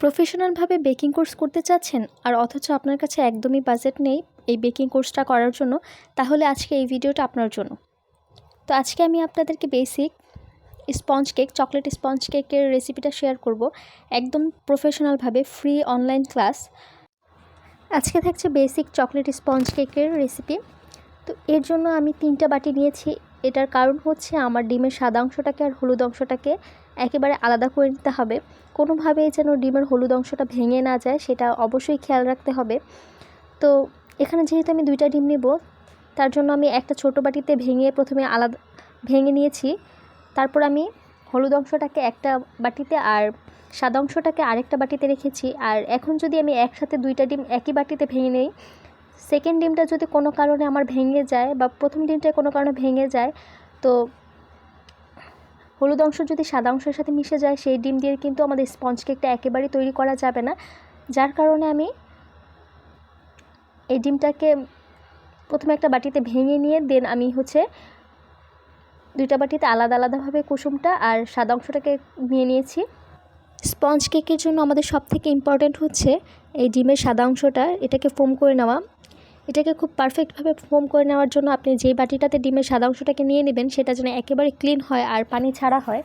প্রফেশনালভাবে baking course করতে চাচ্ছেন আর অথচ আপনার কাছে একদমই বাজেট নেই এই বেকিং কোর্সটা করার জন্য, তাহলে আজকে এই ভিডিওটা আপনার জন্য। তো আজকে আমি আপনাদেরকে basic sponge cake chocolate sponge কেকের রেসিপিটা শেয়ার করব। একদম প্রফেশনালভাবে ফ্রি অনলাইন ক্লাস আজকে থাকছে বেসিক চকলেট স্পঞ্জ কেকের রেসিপি তো এর জন্য আমি তিনটা বাটি নিয়েছি। এটার কারণ হচ্ছে আমার ডিমের সাদা অংশটাকে আর হলুদ অংশটাকে একেবারে আলাদা করে নিতে হবে। কোনোভাবে যেন ডিমের হলুদ অংশটা ভেঙে না যায়, সেটা অবশ্যই খেয়াল রাখতে হবে। তো এখানে যেহেতু আমি দুইটা ডিম নেব, তার জন্য আমি একটা ছোট বাটিতে ভেঙে প্রথমে আলাদা, ভেঙে নিয়েছি। তারপর আমি হলুদ অংশটাকে একটা বাটিতে আর সাদা অংশটাকে আরেকটা বাটিতে রেখেছি। আর এখন যদি আমি একসাথে দুইটা ডিম একই বাটিতে ভেঙে নিই সেকেন্ড ডিমটা যদি কোনো কারণে আমার ভেঙে যায় বা প্রথম ডিমটা কোনো কারণে ভেঙে যায়, তো হলুদ অংশ যদি সাদা অংশের সাথে মিশে যায়, সেই ডিম দিয়ে কিন্তু আমাদের স্পঞ্জ কেকটা একেবারেই তৈরি করা যাবে না। যার কারণে আমি এই ডিমটাকে প্রথমে একটা বাটিতে ভেঙে নিয়ে দেন আমি হচ্ছে দুইটা বাটিতে আলাদা আলাদাভাবে কুসুমটা আর সাদা অংশটাকে নিয়ে নিয়েছি। স্পঞ্জ কেকের জন্য আমাদের সব থেকে ইম্পর্ট্যান্ট হচ্ছে এই ডিমের সাদা অংশটা, এটাকে ফোম করে নেওয়া। এটাকে খুব পারফেক্টভাবে ফোম করে নেওয়ার জন্য আপনি যেই বাটিটাতে ডিমের সাদা অংশটাকে নিয়ে নেবেন, সেটা যেন একেবারে ক্লিন হয় আর পানি ছাড়া হয়।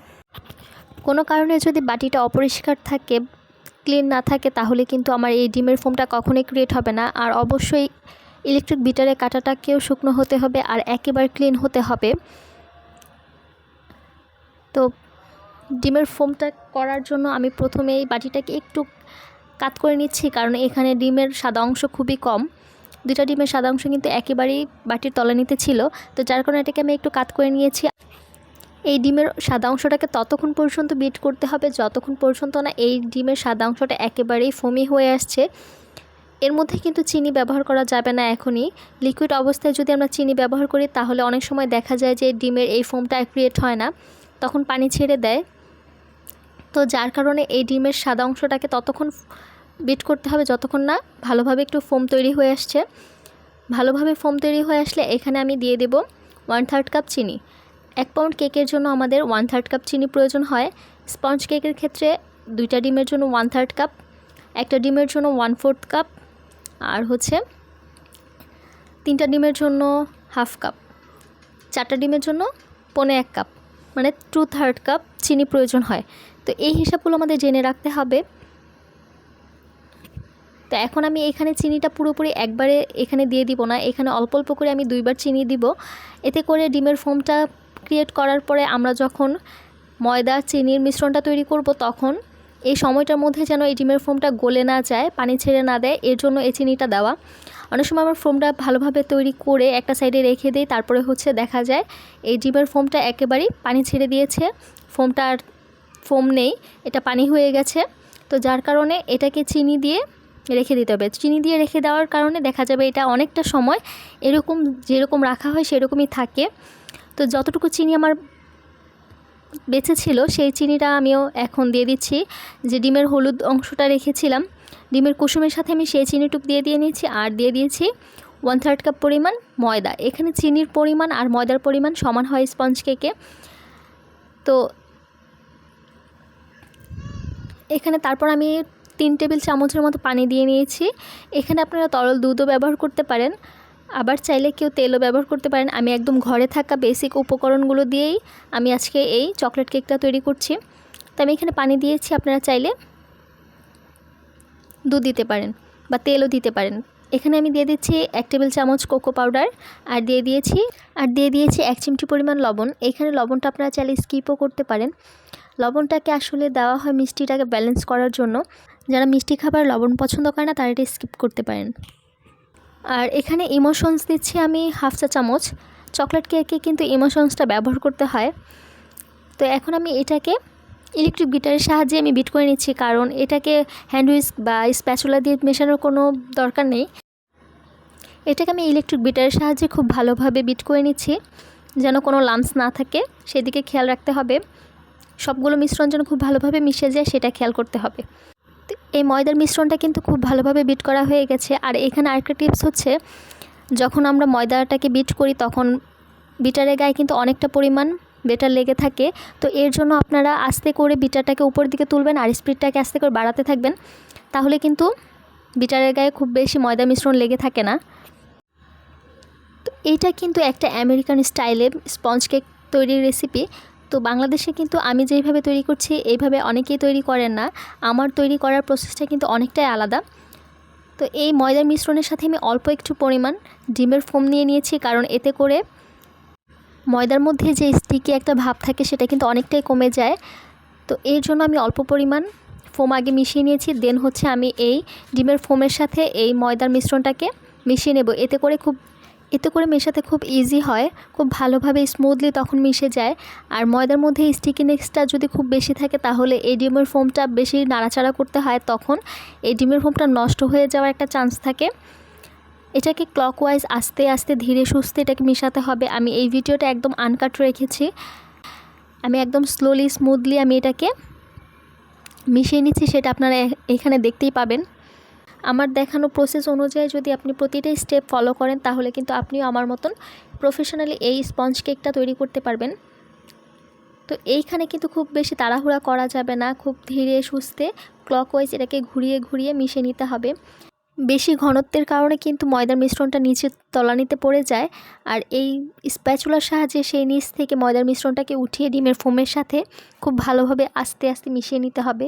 কোনো কারণে যদি বাটিটা অপরিষ্কার থাকে ক্লিন না থাকে, তাহলে কিন্তু আমার এই ডিমের ফোমটা কখনোই ক্রিয়েট হবে না। আর অবশ্যই ইলেকট্রিক বিটারে কাটাটাকেও শুকনো হতে হবে আর একেবারে ক্লিন হতে হবে। তো ডিমের ফোমটা করার জন্য আমি প্রথমে এই বাটিটাকে একটু কাত করে নিচ্ছি, কারণ এখানে ডিমের সাদা অংশ খুবই কম। দুটা ডিমের সাদা অংশ কিন্তু একেবারেই বাটির তলানিতে ছিল। তো যার কারণে এটাকে আমি একটু কাত করে নিয়েছি। এই ডিমের সাদা অংশটাকে ততক্ষণ পর্যন্ত বিট করতে হবে, যতক্ষণ পর্যন্ত না এই ডিমের সাদা অংশটা একেবারেই ফমি হয়ে আসছে। এর মধ্যে কিন্তু চিনি ব্যবহার করা যাবে না এখনই। লিকুইড অবস্থায় যদি আমরা চিনি ব্যবহার করি, তাহলে অনেক সময় দেখা যায় যে ডিমের এই ফোমটা ক্রিয়েট হয় না, তখন পানি ছেড়ে দেয়। তো যার কারণে এই ডিমের সাদা অংশটাকে ততক্ষণ বিট করতে হবে যতক্ষণ না ভালোভাবে একটু ফোম তৈরি হয়ে আসছে। ভালোভাবে ফোম তৈরি হয়ে আসলে এখানে আমি দিয়ে দেব ওয়ান থার্ড কাপ চিনি। এক পাউন্ড কেকের জন্য আমাদের ওয়ান থার্ড কাপ চিনি প্রয়োজন হয়। স্পঞ্জ কেকের ক্ষেত্রে দুইটা ডিমের জন্য ওয়ান থার্ড কাপ একটা ডিমের জন্য ওয়ান ফোর্থ কাপ আর হচ্ছে তিনটা ডিমের জন্য হাফ কাপ চারটা ডিমের জন্য পনে এক কাপ মানে টু থার্ড কাপ চিনি প্রয়োজন হয়। তো এই হিসাবগুলো আমাদের জেনে রাখতে হবে। তো এখন আমি এখানে চিনিটা পুরোপুরি একবারে এখানে দিয়ে দিব না। এখানে অল্প অল্প করে আমি দুইবার চিনি দিব। এতে করে ডিমের ফোমটা ক্রিয়েট করার পরে আমরা যখন ময়দা, চিনির মিশ্রণটা তৈরি করব তখন এই সময়টার মধ্যে যেন এই ডিমের ফোমটা গলে না যায়, পানি ছেড়ে না দেয়, এর জন্য এই চিনিটা দেওয়া। অনেক সময় আমার ফোমটা ভালোভাবে তৈরি করে একটা সাইডে রেখে দিই, তারপরে হচ্ছে দেখা যায় এই ডিমের ফোমটা একেবারেই পানি ছেড়ে দিয়েছে। ফোমটা আর ফোম নেই, এটা পানি হয়ে গেছে। তো যার কারণে এটাকে চিনি দিয়ে রেখে দিতে হবে। চিনি দিয়ে রেখে দেওয়ার কারণে দেখা যাবে এটা অনেকটা সময় এরকম যেরকম রাখা হয় সেরকমই থাকে। তো যতটুকু চিনি আমার বেঁচে ছিল সেই চিনিটা আমিও এখন দিয়ে দিচ্ছি। যে ডিমের হলুদ অংশটা রেখেছিলাম, ডিমের কুসুমের সাথে আমি সেই চিনিটুক দিয়ে দিয়ে নিয়েছি আর দিয়ে দিয়েছি ওয়ান থার্ড কাপ পরিমাণ ময়দা। এখানে চিনির পরিমাণ আর ময়দার পরিমাণ সমান হয় স্পঞ্জ কেকে তো এখানে তারপর আমি তিন টেবিল চামচের মতো পানি দিয়ে নিয়েছি। এখানে আপনারা তরল দুধও ব্যবহার করতে পারেন। আবার চাইলে কেউ তেলও ব্যবহার করতে পারেন। আমি একদম ঘরে থাকা বেসিক উপকরণগুলো দিয়েই আমি আজকে এই চকলেট কেকটা তৈরি করছি। তো আমি এখানে পানি দিয়েছি। আপনারা চাইলে দুধ দিতে পারেন বা তেলও দিতে পারেন। এখানে আমি দিয়ে দিচ্ছি এক টেবিল চামচ কোকো পাউডার আর দিয়ে দিয়েছি, আর দিয়ে দিয়েছি এক চিমটি পরিমাণ লবণ। এখানে লবণটা আপনারা চাইলে স্কিপও করতে পারেন। লবণটাকে আসলে দেওয়া হয় মিষ্টিটাকে ব্যালেন্স করার জন্য। যারা মিষ্টি খাবার লবণ পছন্দ করে না, তারা এটা স্কিপ করতে পারেন। আর এখানে ইমোশনস দিচ্ছি আমি হাফ চা চামচ। চকলেট কেকে কিন্তু ইমোশনসটা ব্যবহার করতে হয়। তো এখন আমি এটাকে ইলেকট্রিক বিটারের সাহায্যে আমি বিট করে নিচ্ছি, কারণ এটাকে হ্যান্ড বা স্প্যাচুলা দিয়ে মেশানোর কোনো দরকার নেই। এটাকে আমি ইলেকট্রিক বিটারের সাহায্যে খুব ভালোভাবে বিট করে নিচ্ছি, যেন কোনো লামস না থাকে। সেদিকে খেয়াল রাখতে হবে। সবগুলো মিশ্রণ যেন খুব ভালোভাবে মিশে যায়, সেটা খেয়াল করতে হবে। এই ময়দার মিশ্রণটা কিন্তু খুব ভালোভাবে বিট করা হয়ে গেছে। আর এখানে আরেকটা টিপস হচ্ছে, যখন আমরা ময়দাটাকে বিট করি তখন বিটারের গায়ে কিন্তু অনেকটা পরিমাণ বেটার লেগে থাকে। তো এর জন্য আপনারা আস্তে করে বিটারটাকে উপর দিকে তুলবেন আর স্পিডটাকে আস্তে করে বাড়াতে থাকবেন। তাহলে কিন্তু বিটারের গায়ে খুব বেশি ময়দা মিশ্রণ লেগে থাকে না। তো এইটা কিন্তু একটা আমেরিকান স্টাইলে স্পঞ্জ কেক তৈরির রেসিপি তো বাংলাদেশে কিন্তু আমি যেইভাবে তৈরি করছি, এইভাবে অনেকেই তৈরি করেন না। আমার তৈরি করার প্রসেসটা কিন্তু অনেকটাই আলাদা। তো এই ময়দার মিশ্রণের সাথে আমি অল্প একটু পরিমাণ ডিমের ফোম নিয়ে নিয়েছি, কারণ এতে করে ময়দার মধ্যে যে স্টিকি একটা ভাব থাকে সেটা কিন্তু অনেকটাই কমে যায়। তো এর জন্য আমি অল্প পরিমাণ ফোম আগে মিশিয়ে নিয়েছি দেন হচ্ছে আমি এই ডিমের ফোমের সাথে এই ময়দার মিশ্রণটাকে মিশিয়ে নেব। এতে করে খুব এতে করে মেশাতে খুব ইজি হয়, খুব ভালোভাবে স্মুথলি তখন মিশে যায়। আর ময়দার মধ্যে স্টিকিনেসটা যদি খুব বেশি থাকে, তাহলে এই ডিমের ফোমটা বেশি নাড়াচাড়া করতে হয় তখন। এই ডিমের ফোমটা নষ্ট হয়ে যাওয়ার একটা চান্স থাকে। এটাকে ক্লকওয়াইজ আস্তে আস্তে ধীরে সুস্থে এটাকে মেশাতে হবে। আমি এই ভিডিওটা একদম আনকাট রেখেছি। আমি একদম স্লোলি স্মুথলি আমি এটাকে মিশিয়ে নিচ্ছি, সেটা আপনারা এখানে দেখতেই পাবেন। আমার দেখানো প্রসেস অনুযায়ী যদি আপনি প্রতিটা স্টেপ ফলো করেন, তাহলে কিন্তু আপনিও আমার মতন প্রফেশনালি এই স্পঞ্জ কেকটা তৈরি করতে পারবেন। তো এইখানে কিন্তু খুব বেশি তাড়াহুড়া করা যাবে না, খুব ধীরে সুস্থে ক্লকওয়াইজ এটাকে ঘুরিয়ে ঘুরিয়ে মিশিয়ে নিতে হবে। বেশি ঘনত্বের কারণে কিন্তু ময়দার মিশ্রণটা নিচে তলানিতে পড়ে যায়, আর এই স্প্যাচুলার সাহায্যে সেই নিচ থেকে ময়দার মিশ্রণটাকে উঠিয়ে ডিমের ফোমের সাথে খুব ভালোভাবে আস্তে আস্তে মিশিয়ে নিতে হবে।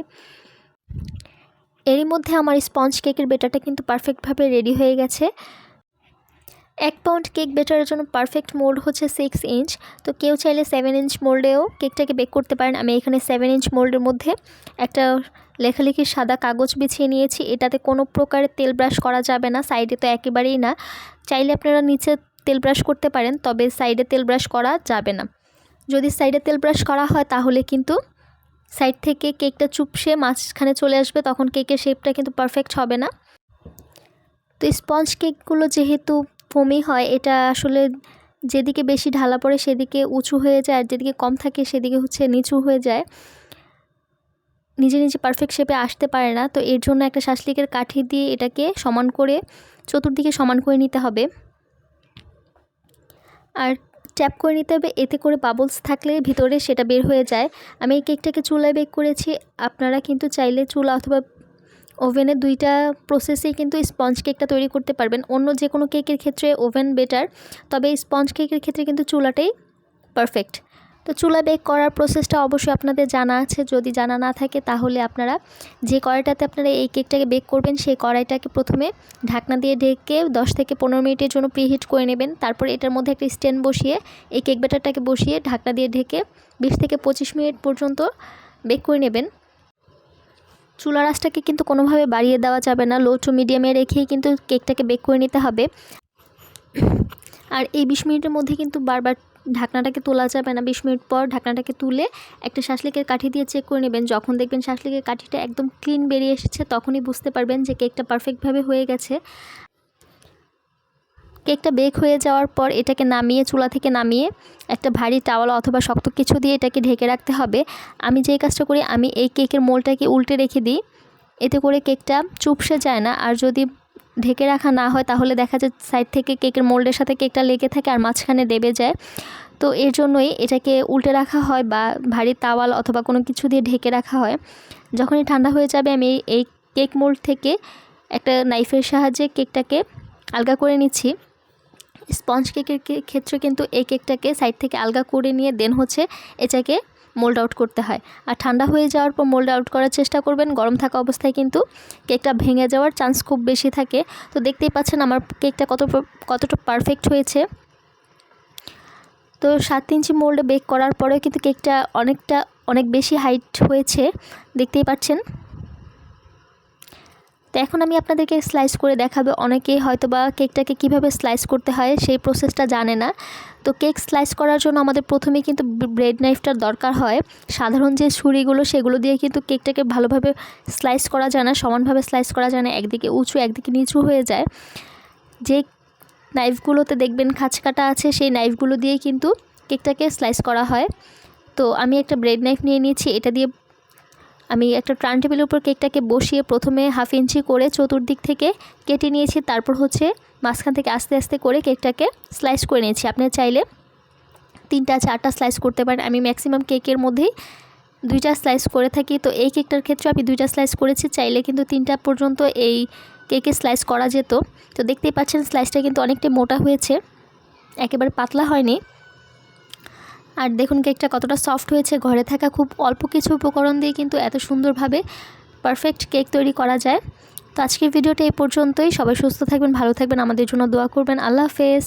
এরই মধ্যে আমার স্পঞ্জ কেকের বেটারটা কিন্তু পারফেক্টভাবে রেডি হয়ে গেছে। এক পাউন্ড কেক বেটারের জন্য পারফেক্ট মোল্ড হচ্ছে সিক্স ইঞ্চ তো কেউ চাইলে সেভেন ইঞ্চ মোল্ডেও কেকটাকে বেক করতে পারেন। আমি এখানে সেভেন ইঞ্চ মোল্ডের মধ্যে একটা লেখালেখির সাদা কাগজ বিছিয়ে নিয়েছি। এটাতে কোনো প্রকারের তেল ব্রাশ করা যাবে না। সাইডে তো একেবারেই না। চাইলে আপনারা নিচে তেল ব্রাশ করতে পারেন, তবে সাইডে তেল ব্রাশ করা যাবে না। যদি সাইডে তেল ব্রাশ করা হয়, তাহলে কিন্তু সাইড থেকে কেকটা চুপসে মাঝখানে চলে আসবে, তখন কেকের শেপটা কিন্তু পারফেক্ট হবে না। তো স্পঞ্জ কেকগুলো যেহেতু ফোমি হয়, এটা আসলে যেদিকে বেশি ঢালা পড়ে সেদিকে উঁচু হয়ে যায়, আর যেদিকে কম থাকে সেদিকে হচ্ছে নিচু হয়ে যায়। নিজে নিজে পারফেক্ট শেপে আসতে পারে না, তো এর জন্য একটা শাসলিকের কাঠি দিয়ে এটাকে সমান করে, চতুর্দিকে সমান করে নিতে হবে। আর ট্যাপ করে নিতে হবে। এতে করে বাবলস থাকলে ভিতরে সেটা বের হয়ে যায়। আমি এই কেকটাকে চুলায় বেক করেছি। আপনারা কিন্তু চাইলে চুলা অথবা ওভেনে দুইটা প্রসেসেই কিন্তু স্পঞ্জ কেকটা তৈরি করতে পারবেন। অন্য যে কোনো কেকের ক্ষেত্রে ওভেন বেটার তবে স্পঞ্জ কেকের ক্ষেত্রে কিন্তু চুলাটাই পারফেক্ট তো চুলা বেক করার প্রসেসটা অবশ্যই আপনাদের জানা আছে। যদি জানা না থাকে, তাহলে আপনারা যে কড়াইটাতে আপনারা এই কেকটাকে বেক করবেন, সেই কড়াইটাকে প্রথমে ঢাকনা দিয়ে ঢেকে দশ থেকে পনেরো মিনিটের জন্য প্রিহিট করে নেবেন। তারপর এটার মধ্যে একটা স্ট্যান্ড বসিয়ে, এই কেক ব্যাটারটাকে বসিয়ে ঢাকনা দিয়ে ঢেকে বিশ থেকে পঁচিশ মিনিট পর্যন্ত বেক করে নেবেন। চুলা রাসটাকে কিন্তু কোনোভাবে বাড়িয়ে দেওয়া যাবে না। লো টু মিডিয়ামে রেখেই কিন্তু কেকটাকে বেক করে নিতে হবে। আর এই বিশ মিনিটের মধ্যে কিন্তু বারবার ঢাকনাটাকে তোলা যাবে না। বিশ মিনিট পর ঢাকনাটাকে তুলে একটা শাসলিকের কাঠি দিয়ে চেক করে নেবেন। যখন দেখবেন শাসলিকের কাঠিটা একদম ক্লিন বেরিয়ে এসেছে, তখনই বুঝতে পারবেন যে কেকটা পারফেক্টভাবে হয়ে গেছে। কেকটা বেক হয়ে যাওয়ার পর এটাকে নামিয়ে, চুলা থেকে নামিয়ে একটা ভারী টাওয়াল অথবা শক্ত কিছু দিয়ে এটাকে ঢেকে রাখতে হবে। আমি যেই কাজটা করি, আমি এই কেকের মোলটাকে উল্টে রেখে দিই। এতে করে কেকটা চুপসে যায় না। আর যদি ঢেকে রাখা না হয়, তাহলে দেখা যায় সাইড থেকে কেকের মোল্ডের সাথে কেকটা লেগে থাকে আর মাঝখানে দেবে যায়। তো এর জন্যই এটাকে উল্টে রাখা হয় বা ভারী তাওয়াল অথবা কোনো কিছু দিয়ে ঢেকে রাখা হয়। যখনই ঠান্ডা হয়ে যাবে, আমি এই কেক মোল্ড থেকে একটা নাইফের সাহায্যে কেকটাকে আলগা করে নিচ্ছি। স্পঞ্জ কেকের ক্ষেত্রে কিন্তু এই কেকটাকে সাইড থেকে আলগা করে নিয়ে দেন হচ্ছে এটাকে মোল্ড আউট করতে হয়। আর ঠান্ডা হয়ে যাওয়ার পর মোল্ড আউট করার চেষ্টা করবেন। গরম থাকা অবস্থায় কিন্তু কেকটা ভেঙে যাওয়ার চান্স খুব বেশি থাকে। তো দেখতেই পাচ্ছেন আমার কেকটা কত, কতটা পারফেক্ট হয়েছে। তো সাত ইঞ্চি মোল্ডে বেক করার পরেও কিন্তু কেকটা অনেকটা, অনেক বেশি হাইট হয়েছে। দেখতেই পাচ্ছেন। তো এখন আমি আপনাদেরকে স্লাইস করে দেখাবো। অনেকেই হয়তো বা কেকটাকে কীভাবে স্লাইস করতে হয় সেই প্রসেসটা জানে না। তো কেক স্লাইস করার জন্য আমাদের প্রথমে কিন্তু ব্রেড নাইফটার দরকার হয়। সাধারণ যে ছুরিগুলো, সেগুলো দিয়ে কিন্তু কেকটাকে ভালোভাবে স্লাইস করা যায় না, সমানভাবে স্লাইস করা যায় না। একদিকে উঁচু, একদিকে নিচু হয়ে যায়। যে নাইফগুলোতে দেখবেন খাঁচ কাটা আছে, সেই নাইফগুলো দিয়ে কিন্তু কেকটাকে স্লাইস করা হয়। তো আমি একটা ব্রেড নাইফ নিয়ে নিয়েছি, এটা দিয়ে আমি একটা ট্রান টেবিলের উপর কেকটাকে বসিয়ে প্রথমে হাফ ইঞ্চি করে চতুর্দিক থেকে কেটে নিয়েছি, তারপর হচ্ছে মাঝখান থেকে আস্তে আস্তে করে কেকটাকে স্লাইস করে নিয়েছি। আপনি চাইলে তিনটা, চারটা স্লাইস করতে পারেন। আমি ম্যাক্সিমাম কেকের মধ্যেই দুইটা স্লাইস করে থাকি। তো এই কেকটার ক্ষেত্রে আমি দুইটা স্লাইস করেছি, চাইলে কিন্তু তিনটা পর্যন্ত এই কেকে স্লাইস করা যেত, তো দেখতেই পাচ্ছেন স্লাইসটা কিন্তু অনেকটাই মোটা হয়েছে, একেবারে পাতলা হয়নি। আর দেখুন কেকটা কতটা সফট হয়েছে, ঘরে থাকা খুব অল্প কিছু উপকরণ দিয়ে কিন্তু এত সুন্দরভাবে পারফেক্ট কেক তৈরি করা যায়। তো আজকের ভিডিওটা এই পর্যন্তই, সবাই সুস্থ থাকবেন, ভালো থাকবেন, আমাদের জন্য দোয়া করবেন, আল্লাহ হাফেজ।